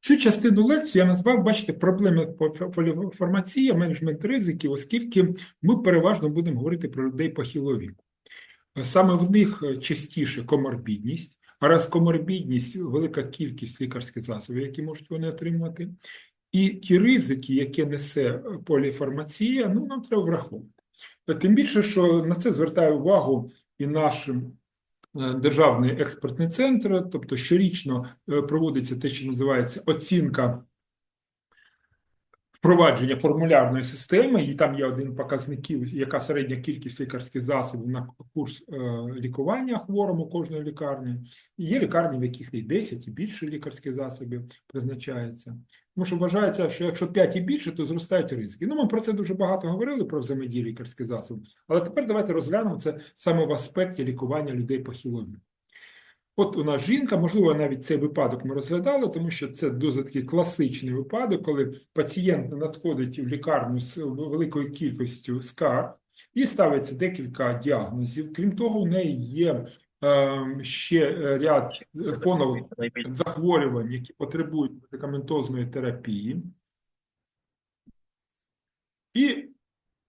Цю частину лекції я назвав, бачите, проблеми поліфармації, менеджмент ризиків, оскільки ми переважно будемо говорити про людей похилого віку. Саме в них частіше коморбідність, а раз коморбідність велика кількість лікарських засобів, які можуть вони отримати, і ті ризики, які несе поліфармація, ну нам треба враховувати. Тим більше, що на це звертає увагу і наш е, державний експертний центр, тобто щорічно е, проводиться те, що називається оцінка впровадження формулярної системи, і там є один показників, яка середня кількість лікарських засобів на курс е, лікування хворому кожної лікарні. Є лікарні, в яких і 10 і більше лікарських засобів призначається. Тому що вважається, що якщо 5 і більше, то зростають ризики. Ну, ми про це дуже багато говорили про взаємодію лікарських засобів, але тепер давайте розглянемо це саме в аспекті лікування людей похилого. От у нас жінка, можливо, навіть цей випадок ми розглядали, тому що це дуже такий класичний випадок, коли пацієнт надходить в лікарню з великою кількістю скарг і ставиться декілька діагнозів. Крім того, у неї є е, ще ряд фонових захворювань, які потребують медикаментозної терапії. І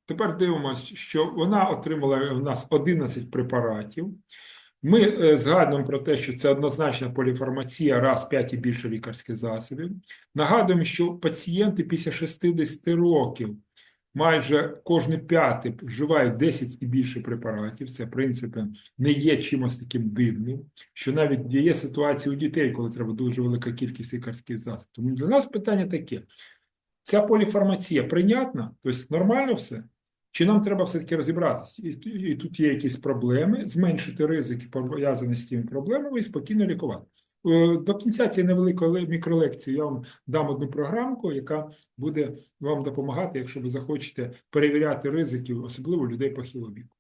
тепер дивимося, що вона отримала у нас 11 препаратів. Ми е, згадуємо про те, що це однозначна поліфармація, раз 5 і більше лікарських засобів. Нагадуємо, що пацієнти після 60 років майже кожний п'ятий вживають 10 і більше препаратів. Це, в принципі, не є чимось таким дивним, що навіть є ситуації у дітей, коли треба дуже велика кількість лікарських засобів. Тому для нас питання таке: ця поліфармація прийнятна, тобто нормально все? Чи нам треба все-таки розібратися? І, і тут є якісь проблеми, зменшити ризики пов'язані з цими проблемами і спокійно лікувати. Е, до кінця цієї невеликої мікролекції я вам дам одну програмку, яка буде вам допомагати, якщо ви захочете перевіряти ризики, особливо людей похилого віку.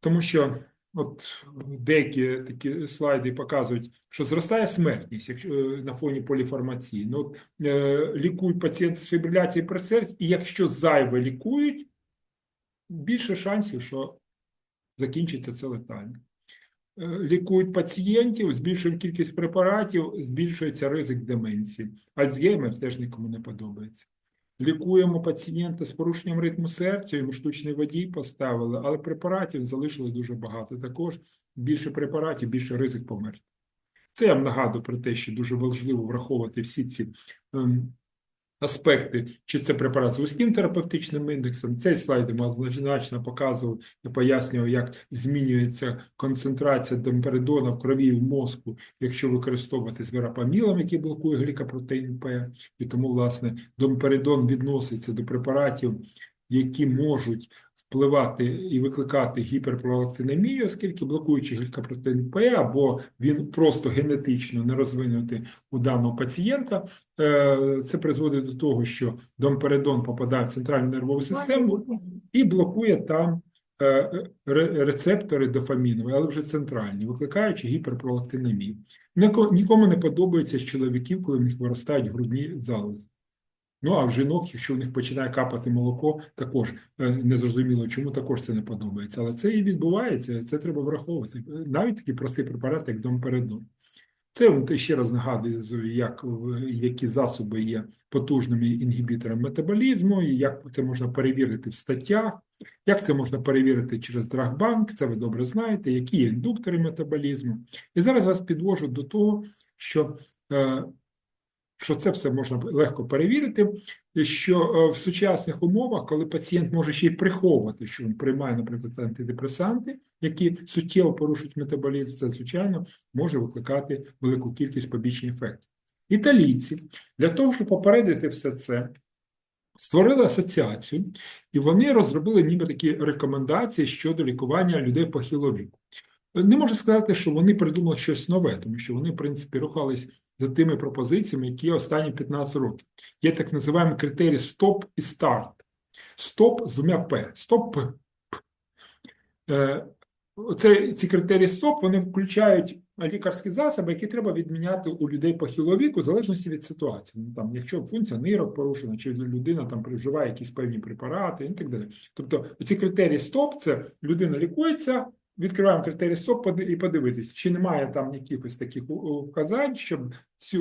Тому що От деякі такі слайди показують, що зростає смертність якщо, е, на фоні поліфармації. Ну, от, е, Лікують пацієнти з фібриляцією серці, і якщо зайве лікують, більше шансів, що закінчиться це летально. Е, лікують пацієнтів, збільшують кількість препаратів, збільшується ризик деменції. Альцгеймер теж нікому не подобається. Лікуємо пацієнта з порушенням ритму серця, йому штучний водій поставили, але препаратів залишили дуже багато. Також більше препаратів, більше ризик померти. Це я вам нагадую про те, що дуже важливо враховувати всі ці ем, аспекти, чи це препарат з вузьким терапевтичним індексом. Цей слайд однозначно показував і пояснював, як змінюється концентрація домперидона в крові і в мозку, якщо використовувати з верапамілом, який блокує глікопротеїн П. І тому, власне, домперидон відноситься до препаратів, які можуть впливати і викликати гіперпролактинемію, оскільки блокуючи глікопротеїн П, або він просто генетично не розвинутий у даного пацієнта, е, це призводить до того, що домпередон попадає в центральну нервову систему і блокує там е, рецептори дофамінові, але вже центральні, викликаючи гіперпролактинемію. Нікому не подобається з чоловіків, коли в них виростають грудні залози. Ну, а в жінок, якщо в них починає капати молоко, також е, незрозуміло, чому також це не подобається. Але це і відбувається, це треба враховувати. Навіть такий простий препарат, як домпередон. Це ще раз нагадую, як, які засоби є потужними інгібіторами метаболізму, і як це можна перевірити в статтях, як це можна перевірити через Драгбанк, це ви добре знаєте, які є індуктори метаболізму. І зараз вас підвожу до того, що е, що це все можна легко перевірити, що е, в сучасних умовах, коли пацієнт може ще й приховувати, що він приймає, наприклад, антидепресанти, які суттєво порушують метаболізм, це, звичайно, може викликати велику кількість побічних ефектів. Італійці для того, щоб попередити все це, створили асоціацію, і вони розробили ніби такі рекомендації щодо лікування людей похилого віку. Не можу сказати, що вони придумали щось нове, тому що вони, в принципі, рухались за тими пропозиціями, які останні 15 років. Є так називаємо критерії стоп і старт. Стоп з двома П. Стоп. Е, Оце, ці критерії СТОП вони включають лікарські засоби, які треба відміняти у людей похилого віку, в залежності від ситуації. Ну, там, Якщо функція нирок порушена, чи людина там приживає якісь певні препарати і так далі. Тобто ці критерії СТОП це людина лікується, відкриваємо критерій СОП і подивитись, чи немає там якихось таких вказань, щоб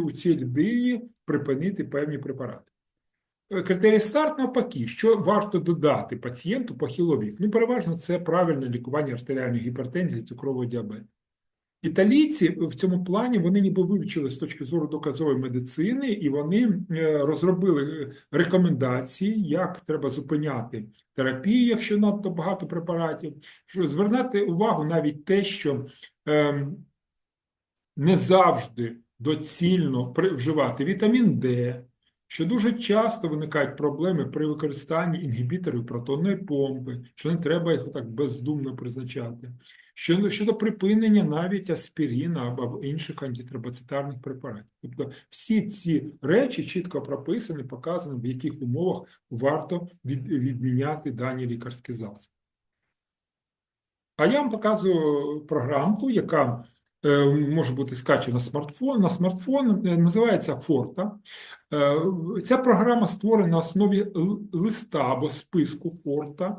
у цій людині припинити певні препарати. Е, Критерій старт навпаки, що варто додати пацієнту похилого віку? Ну, переважно це правильне лікування артеріальної гіпертензії, цукрового діабету. Італійці в цьому плані вони ніби вивчили з точки зору доказової медицини, і вони е, розробили е, рекомендації, як треба зупиняти терапію, якщо надто багато препаратів. Що Звернути увагу навіть те, що ем, не завжди доцільно вживати вітамін Д, що дуже часто виникають проблеми при використанні інгібіторів протонної помпи, що не треба їх так бездумно призначати. Що, щодо припинення навіть аспіріна або інших антитребоцитарних препаратів. Тобто всі ці речі чітко прописані, показані, в яких умовах варто від, відміняти дані лікарські засоби. А я вам показую програмку, яка може бути скачена на смартфон. На смартфон е, називається Форта. Е, Ця програма створена на основі листа або списку Форта.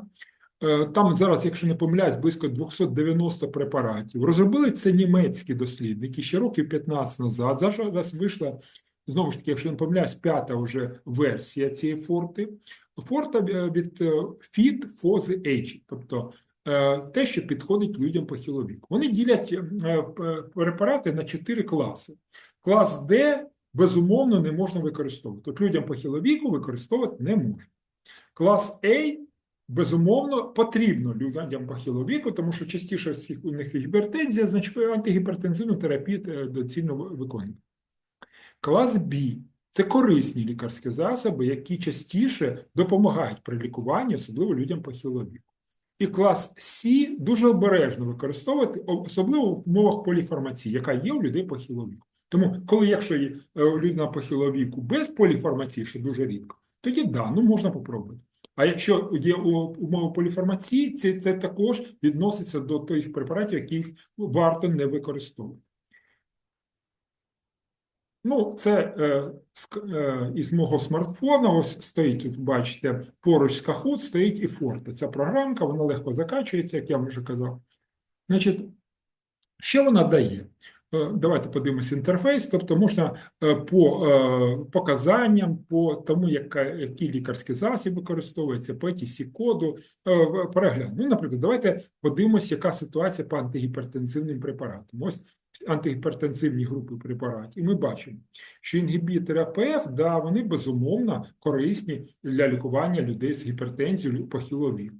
Е, Там зараз, якщо не помиляюсь, близько 290 препаратів. Розробили це німецькі дослідники ще років 15 назад. Зараз вийшла, знову ж таки, якщо не помиляюсь, п'ята вже версія цієї форти. Форта е, від е, Fit for the Age, тобто е, те, що підходить людям похилого віку. Вони ділять е, препарати на чотири класи. Клас Д, безумовно, не можна використовувати. Тобто людям похилого віку використовувати не можна. Клас А безумовно потрібно людям похилого віку, тому що частіше всіх у них гіпертензія, значить антигіпертензивну терапію е, доцільно ви- виконувати. Клас Б це корисні лікарські засоби, які частіше допомагають при лікуванні, особливо людям похилого віку. І клас С дуже обережно використовувати, особливо в умовах поліформації, яка є у людей похилого віку. Тому, коли якщо є е, людина похилого віку без поліформації, що дуже рідко, тоді да, ну можна попробувати. А якщо є умови поліформації, це, це також відноситься до тих препаратів, яких варто не використовувати. Ну, це е, е, із мого смартфона. Ось стоїть тут, бачите, поруч з Kahoot стоїть і Forte. Ця програмка, вона легко закачується, як я вже казав. Значить, що вона дає? Е, Давайте подивимося інтерфейс. Тобто можна е, по показанням, по тому, яка, який лікарський засіб використовується, по etc коду переглянути. Ну, наприклад, давайте подивимося, яка ситуація по антигіпертензивним препаратам. Ось антигіпертензивні групи препаратів. І ми бачимо, що інгібітори АПФ, да, вони безумовно корисні для лікування людей з гіпертензією похилого віку.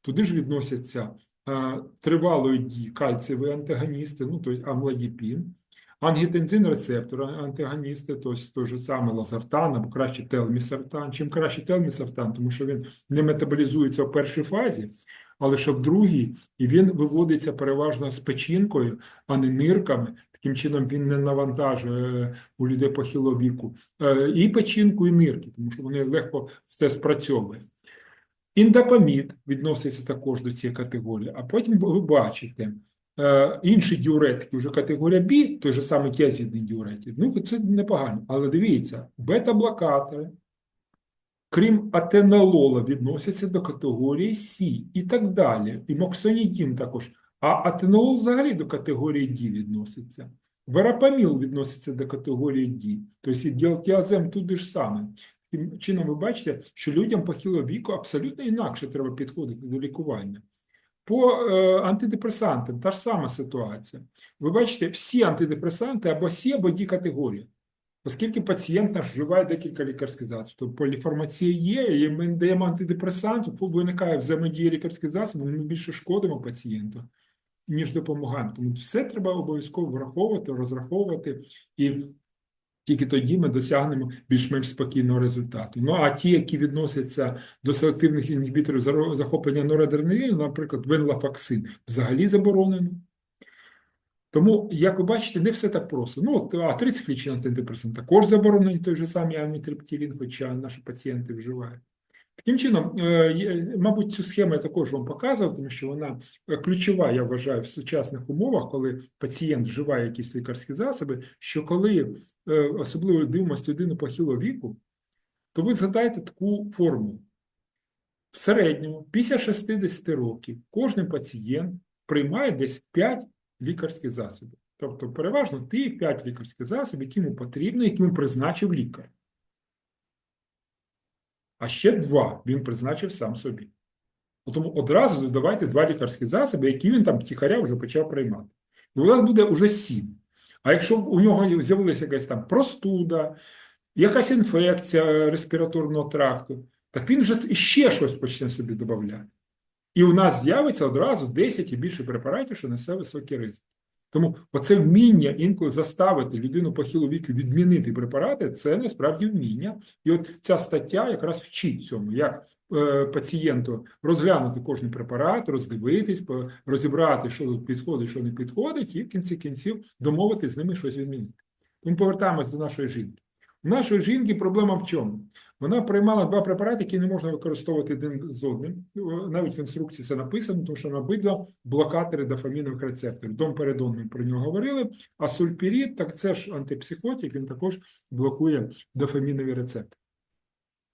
Туди ж відносяться е, тривалої дії кальцієві антагоністи, ну, тобто амлодіпін, ангітензин рецептор антагоністи, тобто той же самий лазартан або краще телмісартан. Чим краще телмісартан, тому що він не метаболізується в першій фазі, але ще в другій, і він виводиться переважно з печінкою, а не нирками. Таким чином він не навантажує е, у людей похилого віку е, і печінку, і нирки, тому що вони легко все спрацьовує. Індапамід відноситься також до цієї категорії, а потім ви бачите е, інші діуретики, вже категорія Б, той же самий тіазідний діуретик. Ну, це непогано. Але дивіться, бета-блокатори, крім атенолола, відносяться до категорії С і так далі. І моксонідін також. А атенолол взагалі до категорії Д відноситься. Верапаміл відноситься до категорії Д. Тобто і діалтіазем туди ж саме. Таким чином, ви бачите, що людям похилого віку абсолютно інакше треба підходити до лікування. По е, антидепресантам та ж сама ситуація. Ви бачите, всі антидепресанти або С, або Д категорії. Оскільки пацієнт наш вживає декілька лікарських засобів, тобто поліфармація є, і ми даємо антидепресант, виникає взаємодія лікарських засобів, ми більше шкодимо пацієнту, ніж допомагаємо. Тому все треба обов'язково враховувати, розраховувати, і тільки тоді ми досягнемо більш-менш спокійного результату. Ну а ті, які відносяться до селективних інгібіторів захоплення норадреналіну, наприклад, венлафаксин, взагалі заборонено. Тому, як ви бачите, не все так просто. Ну, а 30 клічин антидепресант також заборонені, той же самий амітриптилін, хоча наші пацієнти вживають. Таким чином, е, мабуть, цю схему я також вам показував, тому що вона е, ключова, я вважаю, в сучасних умовах, коли пацієнт вживає якісь лікарські засоби, що коли е, особливо дивимося людину похилого віку, то ви згадайте таку формулу. В середньому, після 60 років, кожен пацієнт приймає десь 5 лікарських засобів. Тобто, переважно ті 5 лікарських засобів, які йому потрібно, які йому призначив лікар. А ще два він призначив сам собі. Тому одразу додавайте два лікарські засоби, які він там втіхаря вже почав приймати. І у нас буде вже сім. А якщо у нього з'явилася якась там простуда, якась інфекція респіраторного тракту, так він вже ще щось почне собі додавати. І у нас з'явиться одразу 10 і більше препаратів, що несе високий ризик. Тому оце вміння інколи заставити людину похилого віку відмінити препарати, це насправді вміння. І от ця стаття якраз вчить цьому, як е, пацієнту розглянути кожен препарат, роздивитись, розібрати, що тут підходить, що не підходить, і в кінці кінців домовитись з ними щось відмінити. Тому повертаємось до нашої жінки. У нашої жінки проблема в чому? Вона приймала два препарати, які не можна використовувати один з одним. Навіть в інструкції це написано, тому що на обидва блокатори дофамінових рецепторів. Домпередон ми про нього говорили, а сульпірід, так це ж антипсихотик, він також блокує дофамінові рецептори.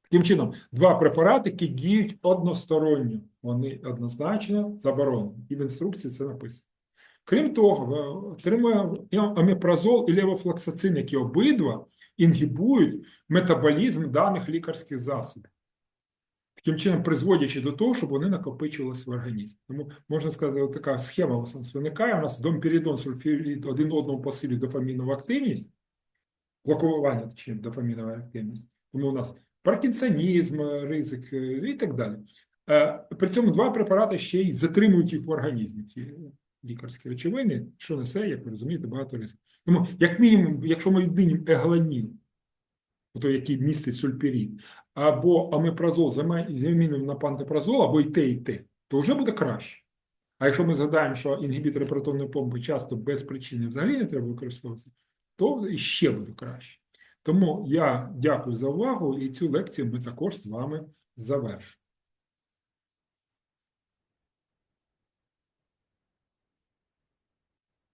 Таким чином, два препарати, які діють односторонньо, вони однозначно заборонені. І в інструкції це написано. Крім того, е, отримує омепразол і левофлоксацин, які обидва інгібують метаболізм даних лікарських засобів. Таким чином, призводячи до того, щоб вони накопичувалися в організмі. Тому можна сказати, така схема виникає. У нас домперідон, сульфірид один одному посилює дофамінову активність, блокування, точніше, дофамінової активності. Тому у нас паркінсонізм, ризик е, і так далі. Е, При цьому два препарати ще й затримують їх в організмі, лікарські речовини, що несе, як ви розумієте, багато ризиків. Тому, як мінімум, якщо ми відмінимо егланін, той, який містить сульпірід, або амепразол замінимо на пантопразол, або і те, і те, то вже буде краще. А якщо ми згадаємо, що інгібітори протонної помпи часто без причини взагалі не треба використовувати, то іще буде краще. Тому я дякую за увагу і цю лекцію ми також з вами завершимо.